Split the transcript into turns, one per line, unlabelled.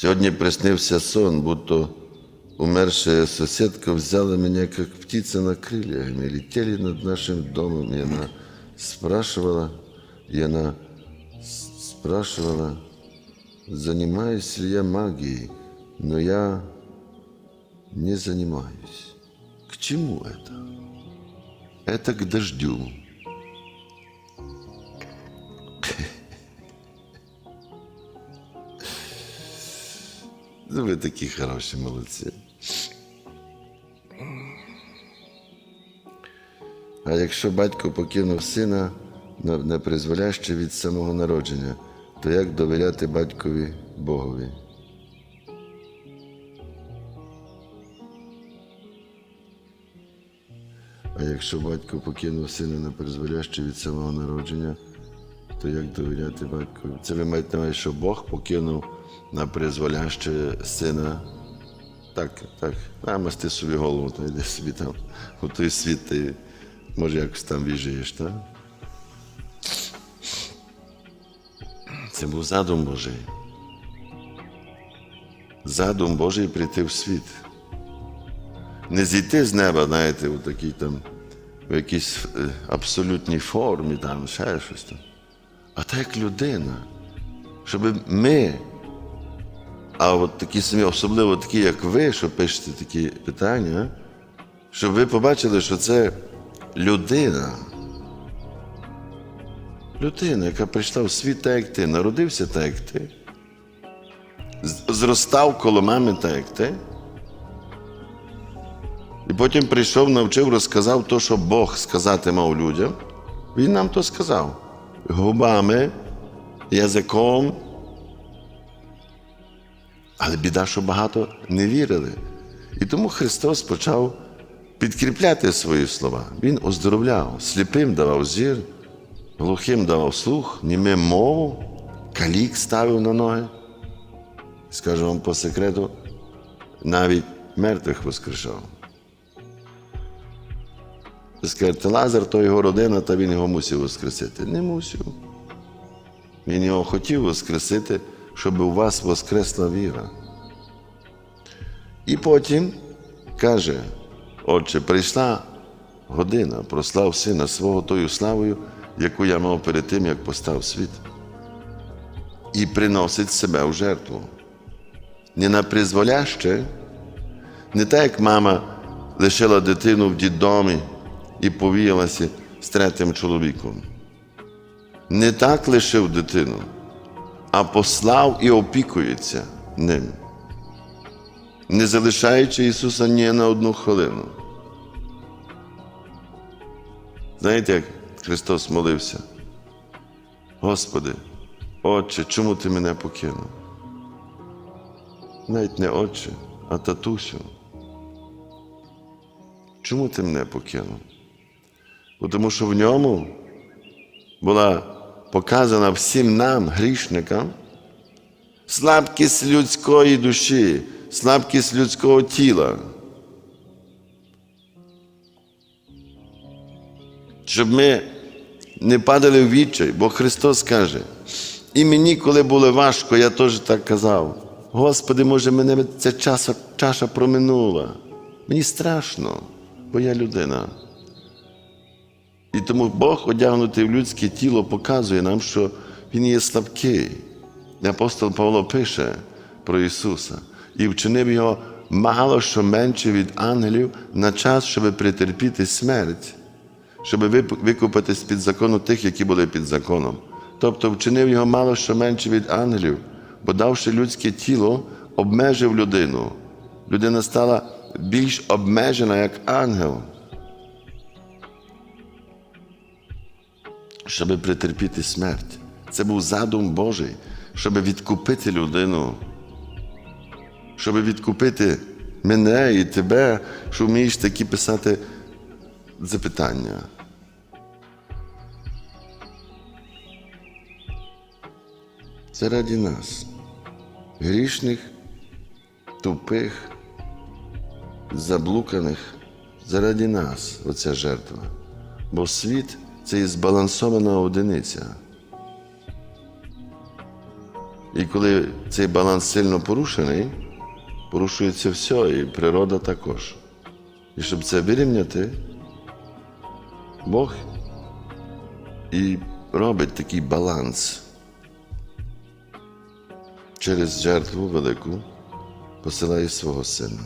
Сьогодні приснився сон, будто умершая соседка взяла меня, как птица на крыльях. Мы летели над нашим домом, и она спрашивала, и она спрашивала, занимаюсь ли я магией, но я не занимаюсь. К чему это? Это к дождю. Ви такі хороші молодці. А якщо батько покинув сина на- непризволяще від самого народження, то як довіряти батькові Богові? А якщо батько покинув сина непризволяще від самого народження, то як довіряти батькові? Це ви маєте на що Бог покинув на призволяще сина. Так, так. А масти собі голову, то йди собі там у той світ, ти може якось там віжаєш, так? Це був задум Божий. Задум Божий прийти в світ. Не зійти з неба, знаєте, у такій там, в якійсь е, абсолютній формі, там, ще щось там. А так як людина, щоб ми, а от такі самі, особливо такі, як ви, що пишете такі питання, щоб ви побачили, що це людина. Людина, яка прийшла в світ так, як ти, народився так, як ти, зростав коло мами так, як ти. І потім прийшов, навчив, розказав то, що Бог сказати мав людям. Він нам то сказав. Губами, язиком. Але біда, що багато не вірили. І тому Христос почав підкріпляти свої слова. Він оздоровляв, сліпим давав зір, глухим давав слух, німим мову, калік ставив на ноги. Скажу вам по секрету, навіть мертвих воскрешав. Скажете, Лазар то його родина, та він його мусив воскресити. Не мусив. Він його хотів воскресити, щоб у вас воскресла віра. І потім каже, Отче, прийшла година, прослав сина свого тою славою, яку я мав перед тим, як постав світ. І приносить себе в жертву. Не на призволяще, не так, як мама лишила дитину в дідомі і повіялася з третім чоловіком. Не так лишив дитину, а послав і опікується ним, не залишаючи Ісуса ні на одну хвилину. Знаєте, як Христос молився? Господи, Отче, чому ти мене покинув? Навіть не Отче, а татусю. Чому ти мене покинув? Бо Тому що в ньому була показана всім нам, грішникам, слабкість людської душі, слабкість людського тіла. Щоб ми не падали в відчай, бо Христос каже, і мені, коли було важко, я теж так казав. Господи, може, мене ця чаша, чаша проминула. Мені страшно, бо я людина. І тому Бог, одягнутий в людське тіло, показує нам, що Він є слабкий. І апостол Павло пише про Ісуса і вчинив його мало що менше від ангелів на час, щоб претерпіти смерть, щоб викупити з-під закону тих, які були під законом. Тобто вчинив його мало що менше від ангелів, бо давши людське тіло, обмежив людину. Людина стала більш обмежена як ангел. Щоб претерпіти смерть. Це був задум Божий, щоб відкупити людину, щоб відкупити мене і тебе, що вмієш такі писати запитання. Це раді нас, грішних, тупих, заблуканих, заради нас оця жертва. Бо світ це є збалансована одиниця. І коли цей баланс сильно порушений, порушується все, і природа також. І щоб це вирівняти, Бог і робить такий баланс через жертву велику, посилає свого сина.